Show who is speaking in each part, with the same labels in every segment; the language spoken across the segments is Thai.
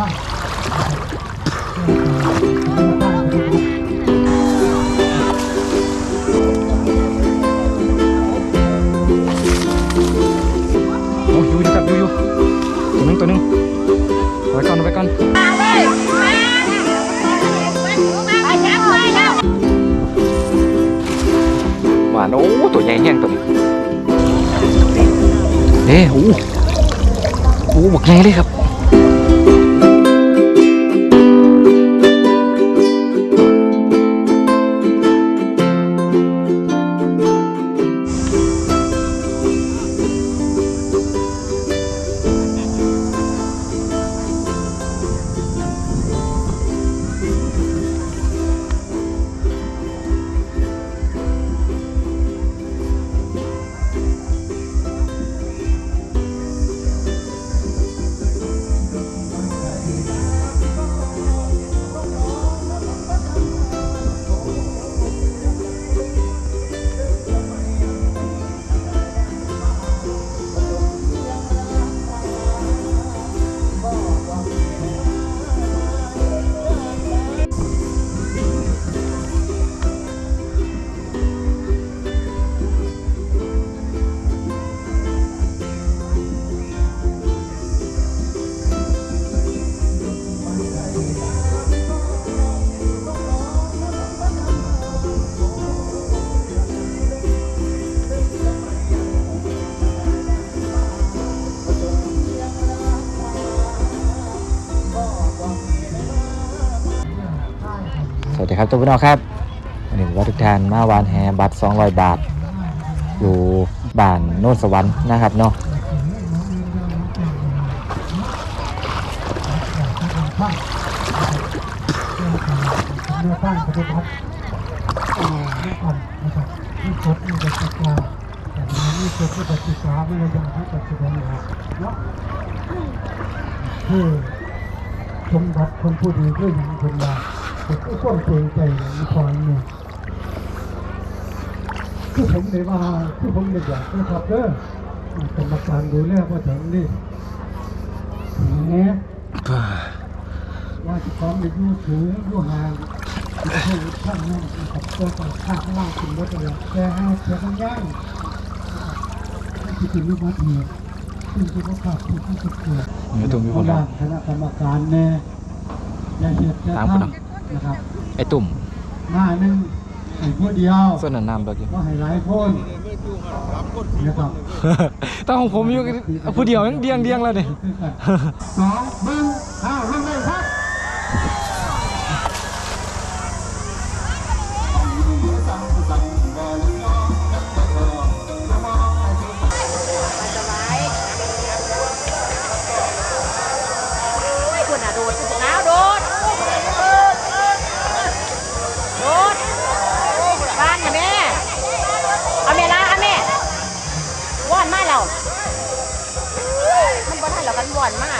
Speaker 1: โวัสดีครับทุกพี่น้องครับวันนี้ว่าทุกท่านมาวานแฮบัตร200 บาท อยู่บ้านโนนสวรรค์นะครับเนาะ
Speaker 2: เลือปั้งประเทศครับนี่ก่อนนะครับนี่กดนี่กติกาแต่นี่กดนี่กติกาไม่ได้ยังให้กติกาอยู่เนาะ คือสมบัติคนผู้ดีก็ยังคนละแต่ก็ต้องเกรงใจอย่างคอยเนี่ยคือผมเลยว่าคือผมเลยอยากนะครับเด้อกรรมการดูแลว่าถึงนี่เนี่ยว่าจะพร้อมในยูถือยูห่างที่ผู้ท่านนั่นกับตัวต่อข้างล่างถึงรถเลยแค่ให้แค่ต้องย่างที่ถึงรูปมัดเนี่ยซึ่งจะประกาศที่ที่สุดเกิด
Speaker 1: เนื้อตุ้มมีคน
Speaker 2: ค
Speaker 1: ละ
Speaker 2: คณะกรรมการแน่อย่าเหยียดอย่า
Speaker 1: ตามคน
Speaker 2: ทำ
Speaker 1: ละ
Speaker 2: นะครับ
Speaker 1: ไอ้ตุ่ม
Speaker 2: หน้าหนึ่งให้ผู้เดียว
Speaker 1: ส่วนนั้นน้ำดอกอยู่
Speaker 2: ก็ให้หลายคนนะครับ
Speaker 1: แต่ของผมอยู่ผู้เดียวยังเดียงเดียงแล้วนี่
Speaker 2: สองหนึ่งห้าห้าเลยครับ
Speaker 3: คุ อนมาเ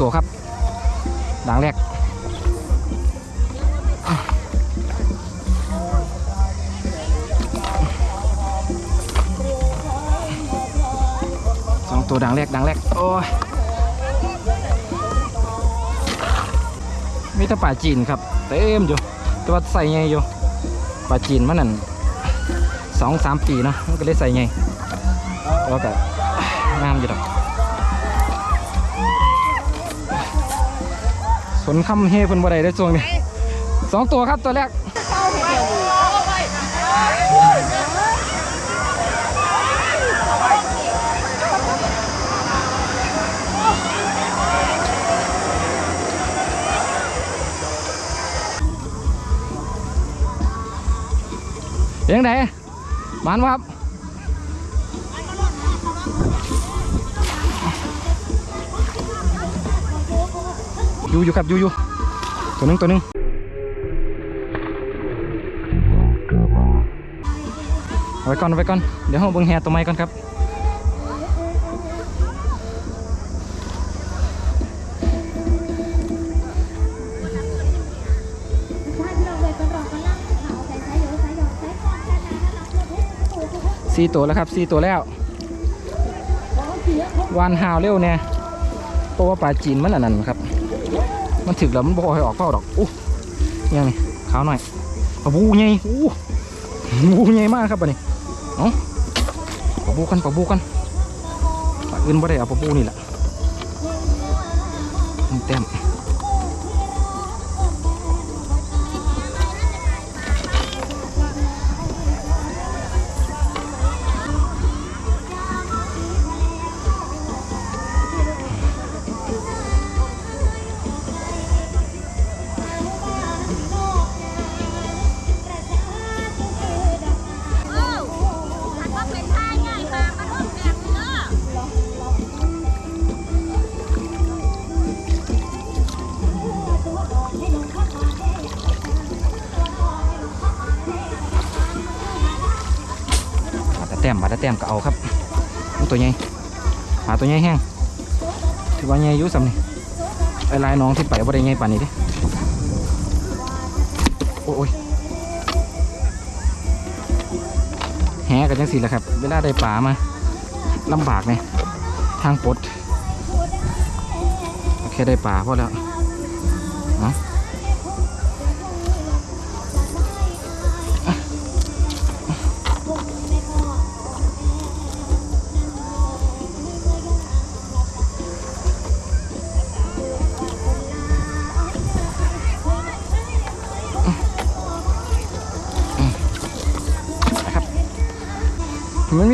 Speaker 3: ตั
Speaker 1: วครับด่างแรกสองตัวด่างแรกด่างแรกโอ้ยมีแต่ป่าจีนครับเต็มอยู่แต่ว่าใส่ไงอยู่ป่าจีนมันนั่นสองสามปีเนาะมันก็เลยใส่ไงแล้วก็งามอยู่ดอก สนคำเฮเพิ่นบ่ได้ได้ช่วงนี้สองตัวครับตัวแรกยังไงมันครับ อยู่อยู่ครับอยู่อยู่ตัวหนึงตัวหนึงไว้ก่อนไว้ก่อนเดี๋ยวเราเบิ่งแฮตัวใหม่ก่อนครับสี่ตัวแล้วครับสี่ตัวแล้ววานหาวเร็วเนี่ยเพราะว่าปลาจีนมันอันนั้นครับ มันถึกแล้วมันบ่ให้ออกเป้าดอกอู้ยังนี่ขาวหน่อยปะบูใหญ่อู้บูใหญ่มากครับบัดนี้เอ้าปะบูกันปะบูกันอื่นบ่ได้เอาปะบูนี่แหละเต็ม ตะแต้มปลาตะแต้มก็เอาครับตัวใหญ่ปลาตัวใหญ่แห้งถือว่าใหญ่ยุ่สำนี่ไอ้ลายน้องที่ไปบ่ได้ใหญ่ป่านนี้ดิโอ้ยแหกันจังสิแหละครับ เวลาได้ป่ามาลำบากเนี่ยทางปดโอเคได้ป่าพอแล้ว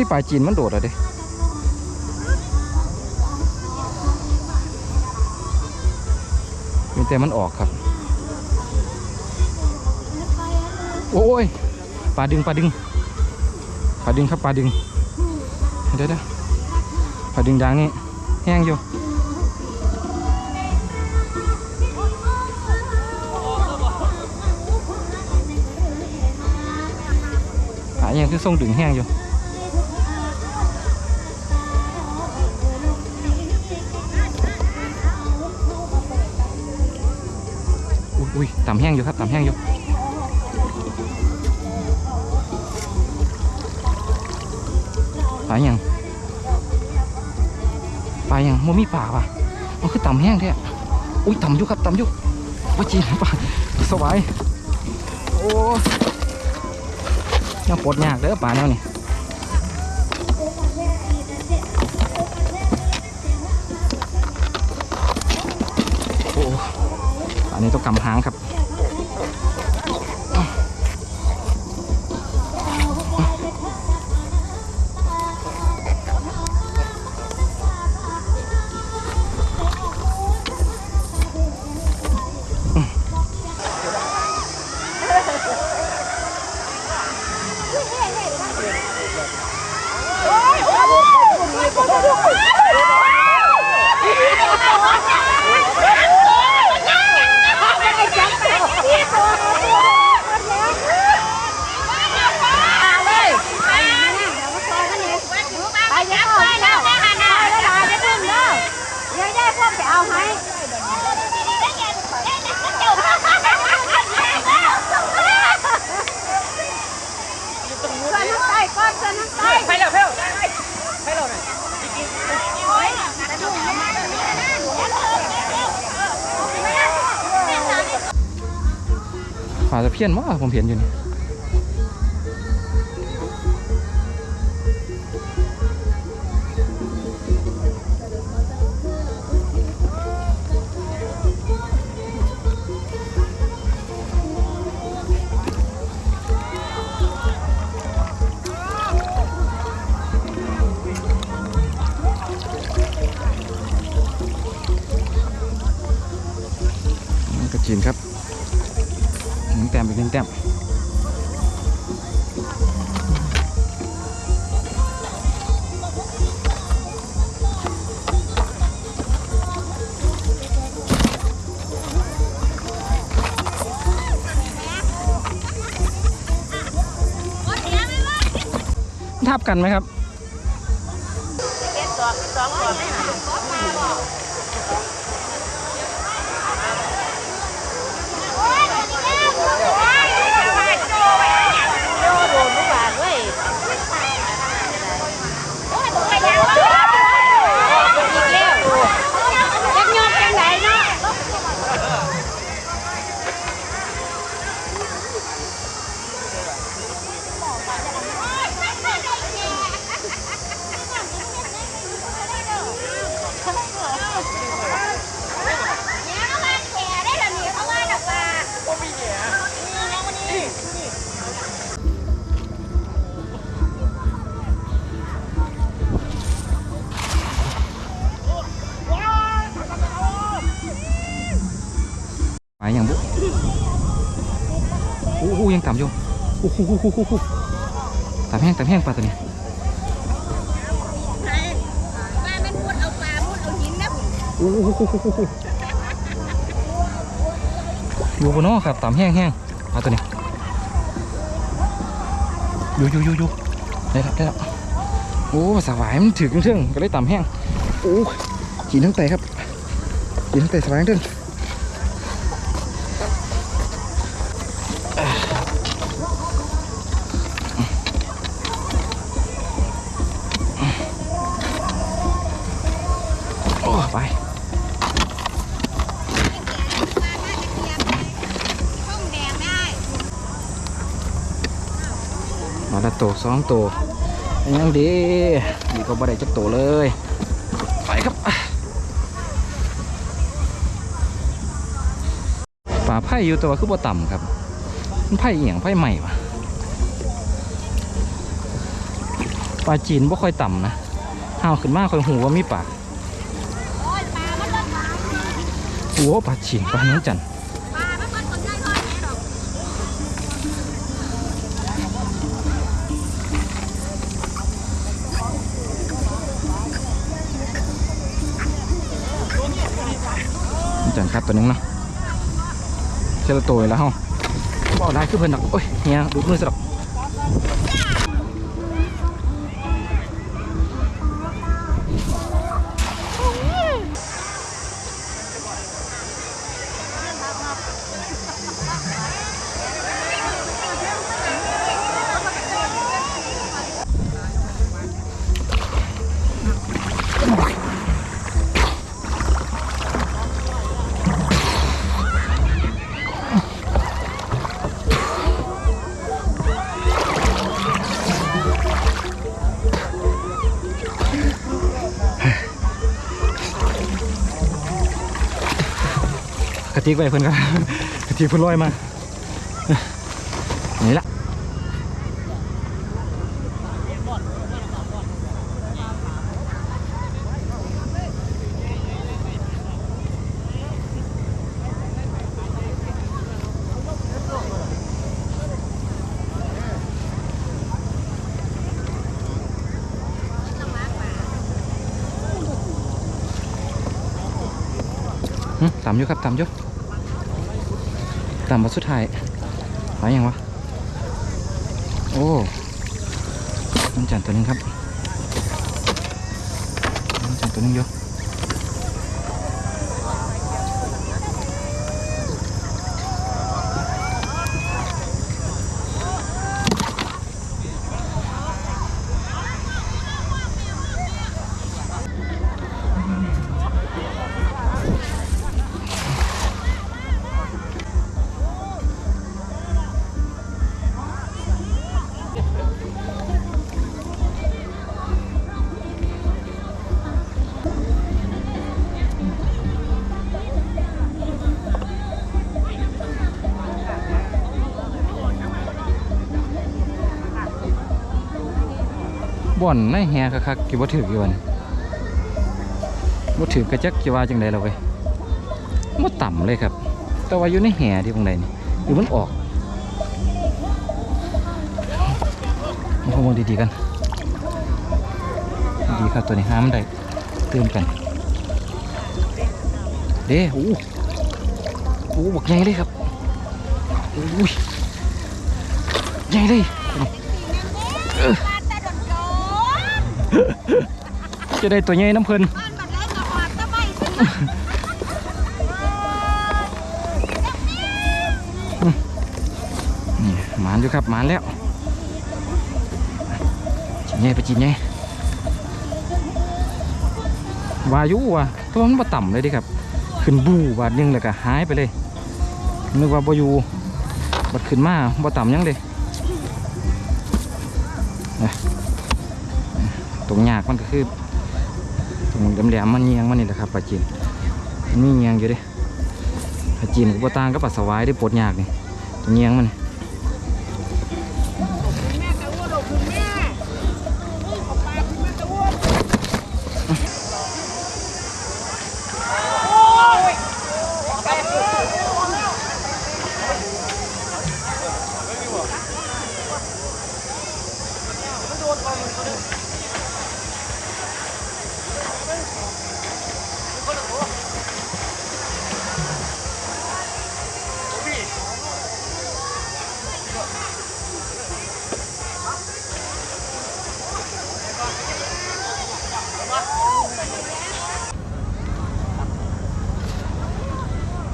Speaker 1: ีปลาจีนมันโดดอะเด้มีแต่มันออกครับ โอ้ยปลาดึงปลาดึงปลาดึงครับปลาดึงเดี๋ยวเดี๋ยวปลาดึงดังนี่แห้งอยู่หาย่างคือส่งดึงแห้งอยู่ ต่ำแห้งอยู่ครับต่ำแห้งอยู่ปลาอย่างปลาอย่างโมมีปลาป่ะมันคือต่ำแห้งแท้อุ้ยต่ำอยู่ครับต่ำอยู่ว่าจีนปลาสบายโอ้ยังปลดยากเด้อปลาแนวนี้โอ้ปลานี้ต้องกำหางครับ
Speaker 3: ไปเดี๋าจะเพี้ย
Speaker 1: นว่าผมเพี้ยนอยู่นี่ อีกต้มทับกันไหมครับายอย่างบุโอ้โหยังต่ำอยู่โอ้โหโอ้โหโอ้โหต่ำแห้งต่ำแห้งปลาตัวนี้
Speaker 3: ปลามันมุดเอาปลามุดเอาหินนะ
Speaker 1: โอ้โหโอ้โหโอ้โหอยู่บนนอครับต่ำแห้งแห้งปลาตัวนี้อยู่อยู่อยู่อยู่ได้แล้วได้แล้วโอ้สวายมันถึงเรื่องก็เลยต่ำแห้งโอ้กินทั้งไตครับกินทั้งไตสวายทั้ง มาละโตสองโตยังดีดีก็บ่ได้จักโตเลย ไปครับป่าไผ่อยู่แต่ว่าคือบ่ต่ำครับมันไผ่เอียงไผ่ใหม่ปะปลาจีนบ่ค่อยต่ำนะห้าวขึ้นมาค่อยหูว่ามีปลา
Speaker 3: โอ้ยปลามันต้นปลา
Speaker 1: โอ้ปลาจีนปลาเนื้อจันทร์
Speaker 3: ตั
Speaker 1: วนึงเนาะเจอตัวแล้วเฮาบ่ได้คือเพิ่นดอกโอ้ยเฮียดูดมือซะด ติกไปเพิ่อนครับกระติกเพิ่อนลอยมานี่ละหึต่ำอยู่ครับต่ำอยู่ ต่ำมาสุดท้ายหายยังวะ โอ้มันจันตัวนึงครับมันจันตัวนึงเยอะ บ่อนในแฮคักๆกี่บ่ถือกี่วันบ่ถือกระจักกี่ว่าจังไดเราไปบ่ต่ำเลยครับ แต่ว่าอยู่ในแห่ที่ตรงใดนี่หรือมันออกมาขโมยดีๆกัน ดีครับตัวนี้ห้ามนได้เติมกัน เด้โอ้โหบักใหญ่เลยครับอุ้ยใหญ่เลย
Speaker 3: จะ
Speaker 1: ได้ตัวใหญ่น้ำเพลินนี่หมานอยู่ครับหมานแล้วจีนใหญ่ไปจีนใหญ่วายุว่ะตัวมันบ่ต่ำเลยดิครับ ขึ้นบูบาดนึงแล้วก็หายไปเลยนึกว่าบอยู่บัดขึ้นมาบ่ต่ำยังเด้นะตรงยากมันก็คือ ตรงแหลมๆมันเงียงมันนี่แหละครับปลาจีนมันมีเงียงอยู่ดิปลาจีนกับปลาตางก็ปลาสวายได้ปลดยากนี่เงียงมัน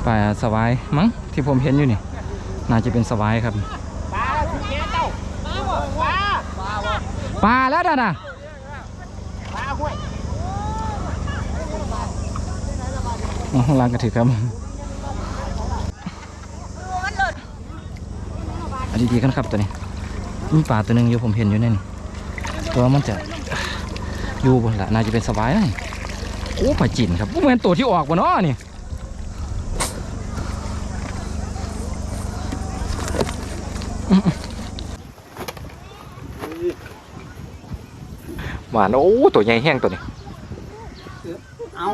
Speaker 1: ปลาสวายมั้งที่ผมเห็นอยู่นี่ น่าจะเป็นสวายครับปลาแล้วนะนะอ๋อล้างกระถือครับอันดีๆกันครับตัวนี้มีปลาตัวหนึ่งอยู่ผมเห็นอยู่นี่ตัวมันจะอยู่บนละน่าจะเป็นสวายนะนี่โอ้ปลาจินครับโอ้แมันตัวที่ออกวะเนาะนี่ หวานโอ้ตัวใหญ่แห้งตัวนี้
Speaker 2: เอา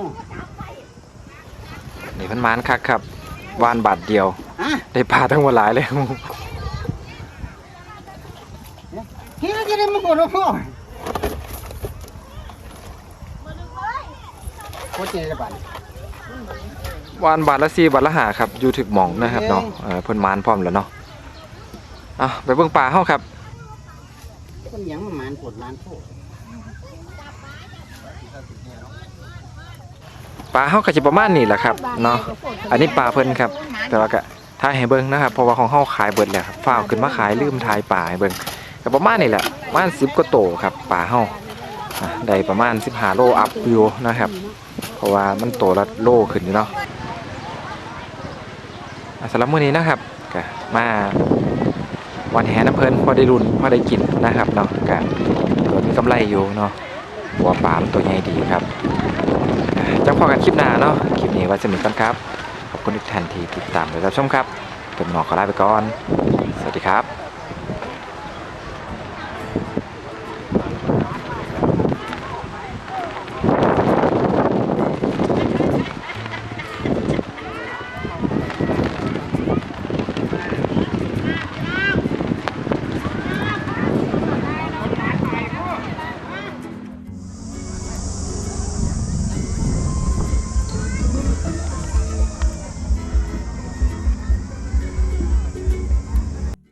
Speaker 1: นี่มันหมานคักครับวานบาทเดียว
Speaker 2: ฮะ
Speaker 1: ได้ปลาทั้งหมดหลายเลย
Speaker 2: เฮ้ยจะได้มาโกรธพ่อโคตรเจ๋งเลยบ้าน
Speaker 1: วานบาทละสี่บาทละหาครับอยู่ถึกหมองนะครับเนาะเออเพิ่นหมานพร้อมแล้วเนาะ อะไปเบิ่งปลาเฮาครับ
Speaker 2: คนยังมันมันปวดมันโทษ
Speaker 1: ปลาเฮาก็สิประมาณนี้แหละครับเนาะอันนี้ปลาเพิ่นครับ แต่ว่าก็ถ่ายให้เบิ่งนะครับเพราะว่าของเฮาขายเบิดแล้วครับฟ้าวขึ้นมาขายลืมถ่ายปลาให้เบิ่งก็ประมาณนี้แหละประมาณ10กว่าโตครับปลาเฮาอะได้ประมาณ15โลอัพอยู่นะครับ เพราะว่ามันโตละโลขึ้นอยู่เนาะอะสำหรับมื้อนี้นะครับก็มา วันแห่น้ำเพลินพอได้รุ่นพอได้กินนะครับเนาะก็ตัวมีกำไรอยู่เนาะหัวปลามตัวใหญ่ดีครับจังพอกันคลิปหน้าเนาะคลิปนี้ว่าสนุกกันครับ ขอบคุณทุกท่านที่ติดตามและรับชมครับผมหมอขอลาไปก่อน สวัสดีครับ